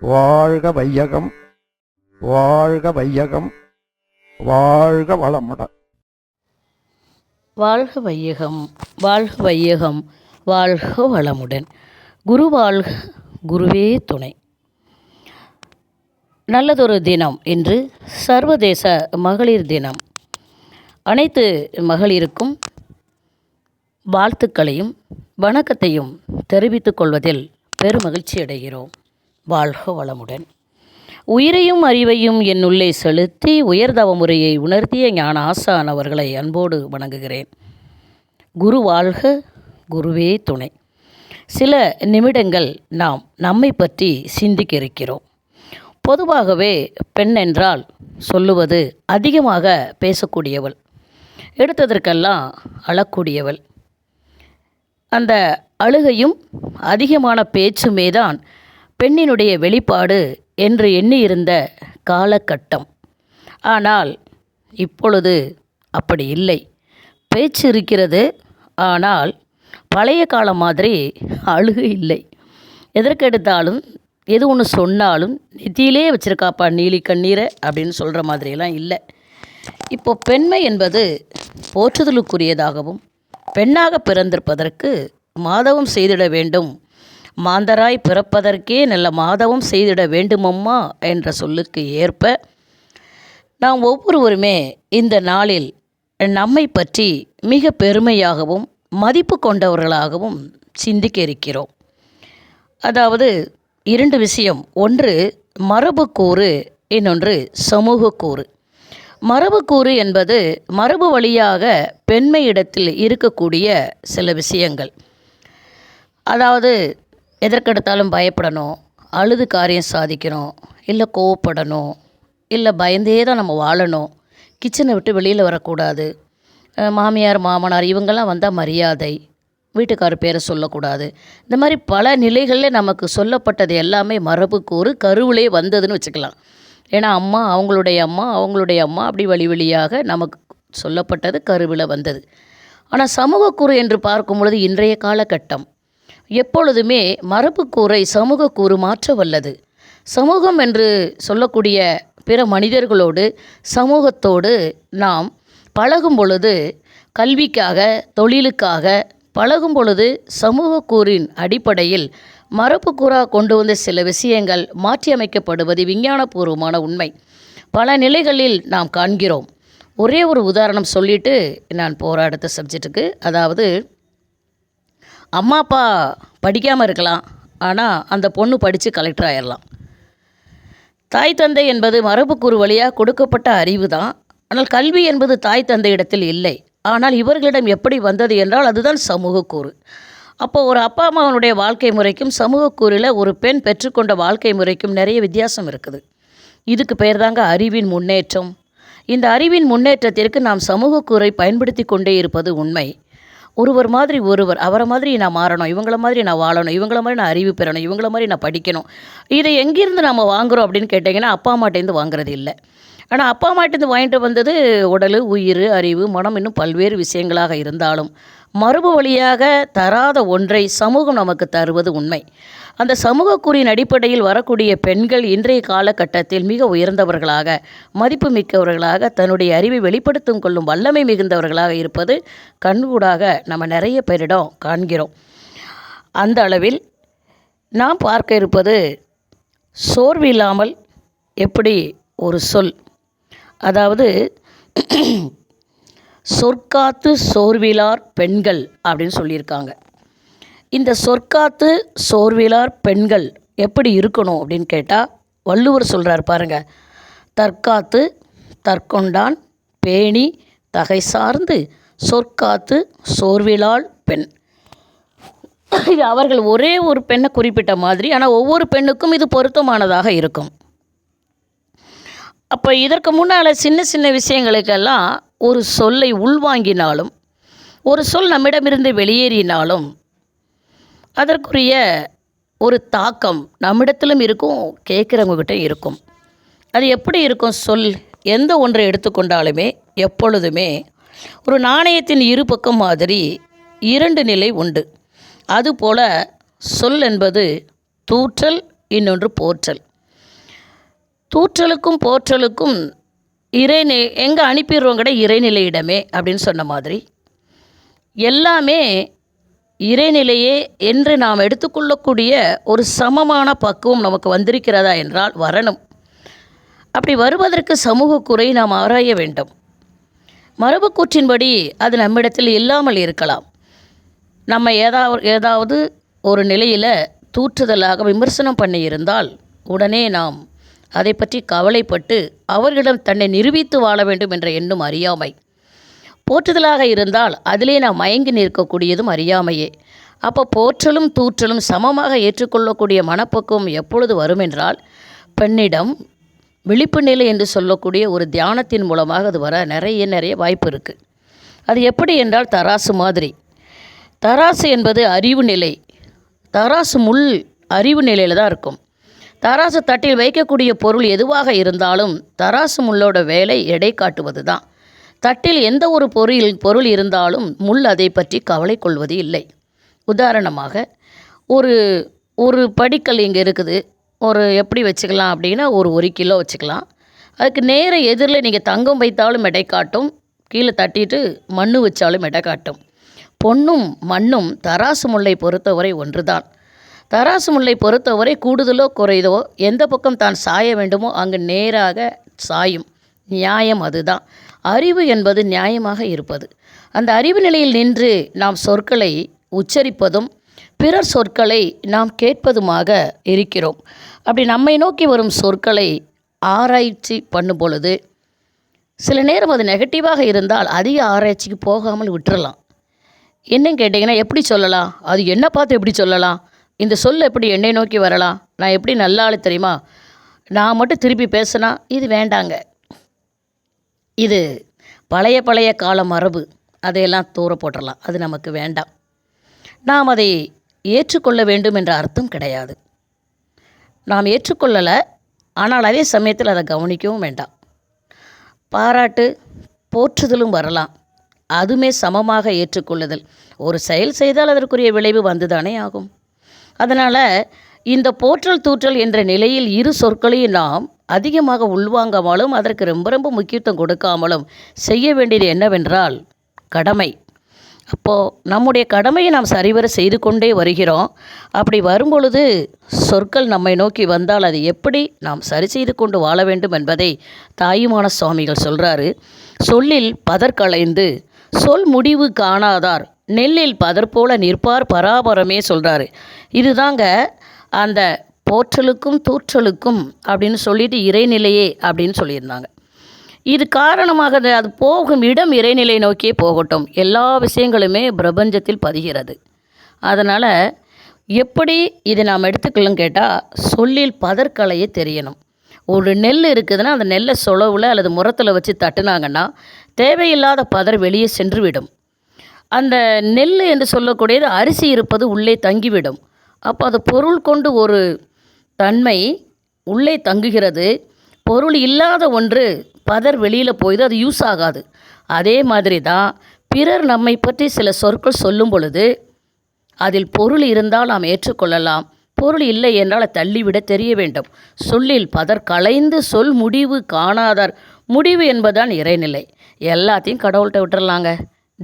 வாழ்க வையகம் வாழ்க வையகம் வாழ்க வளமுடன் வாழ்க வையகம் வாழ்க வையகம் வாழ்க வளமுடன். குரு வாழ்க குருவே துணை. நல்லதொரு தினம் இன்று சர்வதேச மகளிர் தினம். அனைத்து மகளிருக்கும் வாழ்த்துக்களையும் வணக்கத்தையும் தெரிவித்துக் கொள்வதில் பெருமகிழ்ச்சி அடைகிறோம். வாழ்க வளமுடன். உயிரையும் அறிவையும் என்னுள்ளே செலுத்தி உயர்தவ முறையை உணர்த்திய ஞான ஆசான் அவர்களை அன்போடு வணங்குகிறேன். குரு வாழ்க குருவே துணை. சில நிமிடங்கள் நாம் நம்மை பற்றி சிந்திக்க இருக்கிறோம் பொதுவாகவே பெண் என்றால் சொல்லுவது அதிகமாக பேசக்கூடியவள் எடுத்ததற்கெல்லாம் அழக்கூடியவள். அந்த அழுகையும் அதிகமான பேச்சுமே தான் பெண்ணினுடைய வெளிப்பாடு என்று எண்ணியிருந்த காலகட்டம். ஆனால் இப்பொழுது அப்படி இல்லை. பேச்சு இருக்கிறது. ஆனால் பழைய காலம் மாதிரி அழுகை இல்லை. எதற்கெடுத்தாலும் எது ஒன்று சொன்னாலும் நெத்தியிலே வச்சுருக்காப்பா நீலி கண்ணீரை அப்படின்னு சொல்கிற மாதிரியெல்லாம் இல்லை. இப்போ பெண்மை என்பது போற்றுதலுக்குரியதாகவும் பெண்ணாக பிறந்திருப்பதற்கு மாதவம் செய்திட வேண்டும் மாந்தராய் பிறப்பதற்கே நல்ல மாதவம் செய்திட வேண்டுமம்மா என்ற சொல்லுக்கு ஏற்ப நாம் ஒவ்வொருவருமே இந்த நாளில் நம்மை பற்றி மிக பெருமையாகவும் மதிப்பு கொண்டவர்களாகவும் சிந்திக்க இருக்கிறோம். அதாவது இரண்டு விஷயம். ஒன்று மரபுக்கூறு இன்னொன்று சமூகக்கூறு மரபுக்கூறு என்பது மரபு வழியாக பெண்மையிடத்தில் இருக்கக்கூடிய சில விஷயங்கள். அதாவது எதற்கெடுத்தாலும் பயப்படணும். அழுது காரியம் சாதிக்கணும். இல்லை கோவப்படணும். இல்லை பயந்தே தான் நம்ம வாழணும். கிச்சனை விட்டு வெளியில் வரக்கூடாது. மாமியார் மாமனார் இவங்கெல்லாம் வந்தால் மரியாதை. வீட்டுக்காரர் பேரை சொல்லக்கூடாது. இந்த மாதிரி பல நிலைகளில் நமக்கு சொல்லப்பட்டது எல்லாமே மரபுக்கூறு கருவிலே வந்ததுன்னு வச்சுக்கலாம். ஏன்னா அம்மா அவங்களுடைய அம்மா அவங்களுடைய அம்மா அப்படி வழி வழியாக நமக்கு சொல்லப்பட்டது கருவில் வந்தது. ஆனால் சமூகக்கூறு என்று பார்க்கும் பொழுது இன்றைய காலகட்டம் எப்பொழுதுமே மரபுக்கூறை சமூகக்கூறு மாற்ற வல்லது சமூகம் என்று சொல்லக்கூடிய பிற மனிதர்களோடு சமூகத்தோடு நாம் பழகும் பொழுது கல்விக்காக தொழிலுக்காக பழகும் பொழுது சமூகக்கூறின் அடிப்படையில் மரபுக்கூறா கொண்டு வந்த சில விஷயங்கள் மாற்றியமைக்கப்படுவது விஞ்ஞானபூர்வமான உண்மை. பல நிலைகளில் நாம் காண்கிறோம். ஒரே ஒரு உதாரணம் சொல்லிட்டு நான் போகிற அடுத்த சப்ஜெக்ட்டுக்கு அதாவது அம்மா அப்பா படிக்காமல் இருக்கலாம். ஆனால் அந்த பொண்ணு படித்து கலெக்டர் ஆயிடலாம் தாய் தந்தை என்பது மரபுக்கூறு வழியாக கொடுக்கப்பட்ட அறிவு தான் ஆனால் கல்வி என்பது தாய் தந்தை இடத்தில் இல்லை. ஆனால் இவர்களிடம் எப்படி வந்தது என்றால் அதுதான் சமூகக்கூறு. அப்போ ஒரு அப்பா அம்மாவனுடைய வாழ்க்கை முறைக்கும் சமூகக்கூறில் ஒரு பெண் பெற்றுக்கொண்ட வாழ்க்கை முறைக்கும் நிறைய வித்தியாசம் இருக்குது. இதுக்கு பெயர் தாங்க அறிவின் முன்னேற்றம். இந்த அறிவின் முன்னேற்றத்திற்கு நாம் சமூகக்கூறை பயன்படுத்தி கொண்டே இருப்பது உண்மை. ஒருவர் மாதிரி ஒருவர் அவரை மாதிரி நான் மாறணும் இவங்கள மாதிரி நான் வாழணும் இவங்கள மாதிரி நான் அறிவு பெறணும் இவங்கள மாதிரி நான் படிக்கணும். இதை எங்கேருந்து நம்ம வாங்குறோம் அப்படின்னு கேட்டிங்கன்னா அப்பா அம்மாட்டேருந்து வாங்குறது இல்லை. ஆனால் அப்பா அம்மாட்டேருந்து வாங்கிட்டு வந்தது உடல் உயிர் அறிவு மனம் இன்னும் பல்வேறு விஷயங்களாக இருந்தாலும் மரபு வழியாக தராத ஒன்றை சமூகம் நமக்கு தருவது உண்மை. அந்த சமூகக்கூறின் அடிப்படையில் வரக்கூடிய பெண்கள் இன்றைய காலகட்டத்தில் மிக உயர்ந்தவர்களாக மதிப்பு மிக்கவர்களாக தன்னுடைய அறிவை வெளிப்படுத்தும் கொள்ளும் வல்லமை மிகுந்தவர்களாக இருப்பது கண்கூடாக நம்ம நிறைய பேரிடம் காண்கிறோம். அந்த அளவில் நாம் பார்க்க இருப்பது சோர்வில்லாமல் எப்படி ஒரு சொல் அதாவது சொற்காத்து சோர்விலார் பெண்கள் அப்படின்னு சொல்லியிருக்காங்க. இந்த சொற்காத்து சோர்விலார் பெண்கள் எப்படி இருக்கணும் அப்படின்னு கேட்டால் வள்ளுவர் சொல்கிறார் பாருங்கள் தற்காத்து தற்கொண்டான் பேணி தகை சார்ந்து சொற்காத்து சோர்விலாள் பெண். இது அவர்கள் ஒரே ஒரு பெண்ணை குறிப்பிட்ட மாதிரி ஆனால் ஒவ்வொரு பெண்ணுக்கும் இது பொருத்தமானதாக இருக்கும். அப்போ இதற்கு முன்னால் சின்ன சின்ன விஷயங்களுக்கெல்லாம் ஒரு சொல்லை உள்வாங்கினாலும் ஒரு சொல் நம்மிடமிருந்து வெளியேறினாலும் அதற்குரிய ஒரு தாக்கம் நம்மிடத்திலும் இருக்கும் கேட்குறவங்ககிட்ட இருக்கும். அது எப்படி இருக்கும்? சொல் எந்த ஒன்றை எடுத்துக்கொண்டாலுமே எப்பொழுதுமே ஒரு நாணயத்தின் இரு பக்கம் மாதிரி இரண்டு நிலை உண்டு. அதுபோல சொல் என்பது தூற்றல் இன்னொன்று போற்றல். தூற்றலுக்கும் போற்றலுக்கும் இறைநி எங்கே அனுப்பிடுறோங்கட இறைநிலையிடமே அப்படின்னு சொன்ன மாதிரி எல்லாமே இறைநிலையே என்று நாம் எடுத்துக்கொள்ளக்கூடிய ஒரு சமமான பக்குவம் நமக்கு வந்திருக்கிறதா என்றால் வரணும். அப்படி வருவதற்கு சமூக குறை நாம் ஆராய வேண்டும். மரபுக்கூற்றின்படி அது நம்மிடத்தில் இல்லாமல் இருக்கலாம். நம்ம ஏதாவது ஏதாவது ஒரு நிலையில் தூற்றுதலாக விமர்சனம் பண்ணியிருந்தால் உடனே நாம் அதை பற்றி கவலைப்பட்டு அவர்களிடம் தன்னை நிரூபித்து வாழ வேண்டும் என்ற எண்ணம் அறியாமை. போற்றுதலாக இருந்தால் அதிலே நாம் மயங்கி நிற்கக்கூடியதும் அறியாமையே. அப்போ போற்றலும் தூற்றலும் சமமாக ஏற்றுக்கொள்ளக்கூடிய மனப்பக்குவம் எப்பொழுது வரும் என்றால் பெண்ணிடம் விழிப்பு நிலை என்று சொல்லக்கூடிய ஒரு தியானத்தின் மூலமாக அது வர நிறைய நிறைய வாய்ப்பு இருக்குது அது எப்படி என்றால் தராசு மாதிரி. தராசு என்பது அறிவு நிலை. தராசு முள் அறிவு நிலையில் தான் இருக்கும். தராசு தட்டில் வைக்கக்கூடிய பொருள் எதுவாக இருந்தாலும் தராசு முள்ளோட வேலை எடை காட்டுவது தான் தட்டில் எந்த ஒரு பொருள் பொருள் இருந்தாலும் முள் அதை பற்றி கவலை கொள்வது இல்லை. உதாரணமாக ஒரு ஒரு படிக்கல் இங்கே இருக்குது. ஒரு எப்படி வச்சுக்கலாம் அப்படின்னா ஒரு ஒரு கிலோ வச்சுக்கலாம். அதுக்கு நேர எதிரில் நீங்கள் தங்கம் வைத்தாலும் எடை காட்டும். கீழே தட்டிட்டு மண்ணு வச்சாலும் எடை காட்டும். பொன்னும் மண்ணும் தராசு முல்லை பொறுத்தவரை ஒன்றுதான். தராசு முல்லை பொறுத்தவரை கூடுதலோ குறைதோ எந்த பக்கம் தான் சாய வேண்டுமோ அங்கு நேராக சாயும். நியாயம் அதுதான். அறிவு என்பது நியாயமாக இருப்பது. அந்த அறிவு நிலையில் நின்று நாம் சொற்களை உச்சரிப்பதும் பிறர் சொற்களை நாம் கேட்பதுமாக இருக்கிறோம். அப்படி நம்மை நோக்கி வரும் சொற்களை ஆராய்ச்சி பண்ணும் பொழுது சில நேரம் அது நெகட்டிவாக இருந்தால் அதிக ஆராய்ச்சிக்கு போகாமல் விட்டுறலாம். என்னன்னு கேட்டிங்கன்னா எப்படி சொல்லலாம்? அது என்ன பார்த்து எப்படி சொல்லலாம்? இந்த சொல் எப்படி என்னை நோக்கி வரலாம் நான் எப்படி நல்ல ஆள் தெரியுமா? நான் மட்டும் திருப்பி பேசினா இது வேண்டாங்க. இது பழைய பழைய கால மரபு. அதையெல்லாம் தூர போட்டுடலாம் அது நமக்கு வேண்டாம். நாம் அதை ஏற்றுக்கொள்ள வேண்டும் என்ற அர்த்தம் கிடையாது. நாம் ஏற்றுக்கொள்ளலை ஆனால் அதே சமயத்தில் அதை கவனிக்கவும் வேண்டாம். பாராட்டு போற்றுதலும் வரலாம். அதுமே சமமாக ஏற்றுக்கொள்ளுதல். ஒரு செயல் செய்தால் அதற்குரிய விளைவு வந்துதானே ஆகும். அதனால் இந்த போற்றல் தூற்றல் என்ற நிலையில் இரு சொற்களையும் நாம் அதிகமாக உள்வாங்காமலும் அதற்கு ரொம்ப ரொம்ப முக்கியத்துவம் கொடுக்காமலும் செய்ய வேண்டியது என்னவென்றால் கடமை. அப்போது நம்முடைய கடமையை நாம் சரிவர செய்து கொண்டே வருகிறோம். அப்படி வரும்பொழுது சொற்கள் நம்மை நோக்கி வந்தால் அது எப்படி நாம் சரி செய்து கொண்டு வாழ வேண்டும் என்பதை தாயுமான சுவாமிகள் சொல்கிறாரு சொல்லில் பதற்களைந்து சொல் முடிவு காணாதார் நெல்லில் பதர் போல நிற்பார் பராபரமே சொல்கிறாரு இதுதாங்க அந்த போற்றலுக்கும் தூற்றலுக்கும் அப்படின்னு சொல்லிட்டு இறைநிலையே அப்படின்னு சொல்லியிருந்தாங்க. இது காரணமாக அது- போகும் இடம் இறைநிலை நோக்கியே போகட்டும். எல்லா விஷயங்களுமே பிரபஞ்சத்தில் பதிகிறது. அதனால் எப்படி இதை நாம் எடுத்துக்கலாம் கேட்டால் சொல்லில் பதற்கலையே தெரியணும். ஒரு நெல் இருக்குதுன்னா அந்த நெல்லை சொலவில் அல்லது முரத்தில் வச்சு தட்டுனாங்கன்னா தேவையில்லாத பதர் வெளியே சென்று விடும். அந்த நெல் என்று சொல்லக்கூடியது அரிசி இருப்பது உள்ளே தங்கிவிடும். அப்போ அது பொருள் கொண்டு ஒரு தன்மை உள்ளே தங்குகிறது. பொருள் இல்லாத ஒன்று பதர் வெளியில் போயிது அது யூஸ் ஆகாது. அதே மாதிரி தான் பிறர் நம்மை பற்றி சில சொற்கள் சொல்லும் பொழுது அதில் பொருள் இருந்தால் நாம் ஏற்றுக்கொள்ளலாம். பொருள் இல்லை என்றால் தள்ளிவிட தெரிய வேண்டும். சொல்லில் பதர் கலைந்து சொல் முடிவு காணாதார். முடிவு என்பதுதான் இறைநிலை. எல்லாத்தையும் கடவுள்கிட்ட விட்டுறலாங்க.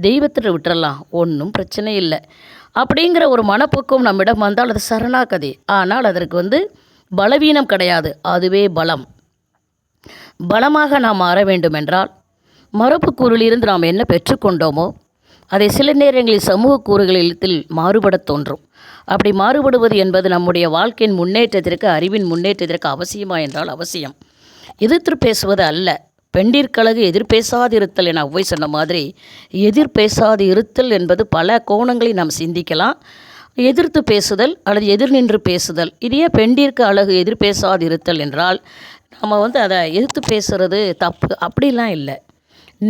தெய்வத்தில் விட்டுறலாம் ஒன்றும் பிரச்சனை இல்லை. அப்படிங்கிற ஒரு மனப்போக்கம் நம்மிடம் வந்தால் அது சரணாகதி. ஆனால் அதற்கு வந்து பலவீனம் கிடையாது அதுவே பலம். பலமாக நாம் மாற வேண்டுமென்றால் மரபு கூறிலிருந்து நாம் என்ன பெற்றுக்கொண்டோமோ அதை சில நேரங்களில் சமூக கூறுகளில் மாறுபடத் தோன்றும். அப்படி மாறுபடுவது என்பது நம்முடைய வாழ்க்கையின் முன்னேற்றத்திற்கு அறிவின் முன்னேற்றத்திற்கு அவசியமா என்றால் அவசியம். எதிர்த்து பேசுவது அல்ல. பெண்டிற்கழகு எதிர்பேசாதிருத்தல் என ஒவ்வை சொன்ன மாதிரி எதிர்பேசாது இருத்தல் என்பது பல கோணங்களில் நாம் சிந்திக்கலாம். எதிர்த்து பேசுதல் அல்லது எதிர் நின்று பேசுதல் இதையே பெண்டிற்கு அழகு எதிர்பேசாது இருத்தல் என்றால் நம்ம வந்து அதை எதிர்த்து பேசுறது தப்பு அப்படிலாம் இல்லை.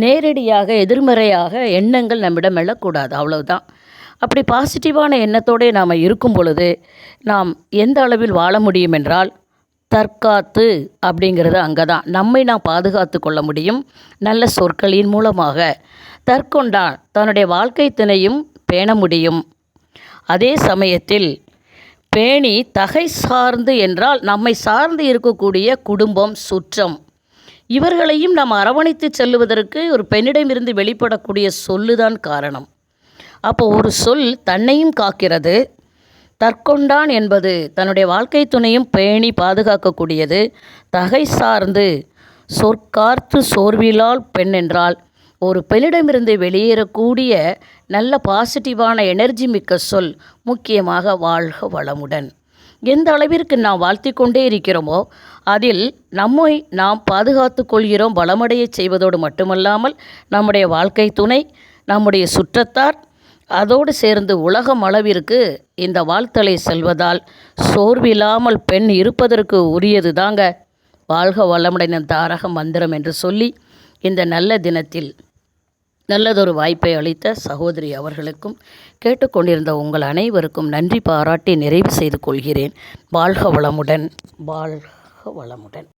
நேரடியாக எதிர்மறையாக எண்ணங்கள் நம்மிடம் எழக்கூடாது அவ்வளவுதான். அப்படி பாசிட்டிவான எண்ணத்தோடு நாம் இருக்கும் பொழுது நாம் எந்த அளவில் வாழ முடியும் என்றால் தற்காத்து அப்படிங்கிறது அங்கே தான் நம்மை நாம் பாதுகாத்து கொள்ள முடியும். நல்ல சொற்களின் மூலமாக தற்கொண்டான் தன்னுடைய வாழ்க்கை திணையும் பேண முடியும். அதே சமயத்தில் பேணி தகை சார்ந்து என்றால் நம்மை சார்ந்து இருக்கக்கூடிய குடும்பம் சுற்றம். இவர்களையும் நாம் அரவணைத்து செல்லுவதற்கு ஒரு பெண்ணிடமிருந்து வெளிப்படக்கூடிய சொல்லுதான் காரணம். அப்போ ஒரு சொல் தன்னையும் காக்கிறது தற்கொண்டான் என்பது தன்னுடைய வாழ்க்கை துணையும் பேணி பாதுகாக்கக்கூடியது. தகை சார்ந்து சொற்கார்த்து சோர்விலால் பெண் என்றால் ஒரு பெண்ணிடமிருந்து வெளியேறக்கூடிய நல்ல பாசிட்டிவான எனர்ஜி மிக்க சொல் முக்கியமாக வாழ்க வளமுடன். எந்த அளவிற்கு நாம் வாழ்த்தி கொண்டே இருக்கிறோமோ அதில் நம்மை நாம் பாதுகாத்து கொள்கிறோம் வளமடையச் செய்வதோடு மட்டுமல்லாமல் நம்முடைய வாழ்க்கை துணை நம்முடைய சுற்றத்தார் அதோடு சேர்ந்து உலகம் அளவிற்கு இந்த வாழ்த்தலை செல்வதால் சோர்வில்லாமல் பெண் இருப்பதற்கு உரியது தாங்க. வாழ்க வளமுடன் தாரக மந்திரம் என்று சொல்லி இந்த நல்ல தினத்தில் நல்லதொரு வாய்ப்பை அளித்த சகோதரி அவர்களுக்கும் கேட்டுக்கொண்டிருந்த உங்கள் அனைவருக்கும் நன்றி பாராட்டி நிறைவு செய்து கொள்கிறேன். வாழ்க வளமுடன் வாழ்க வளமுடன்.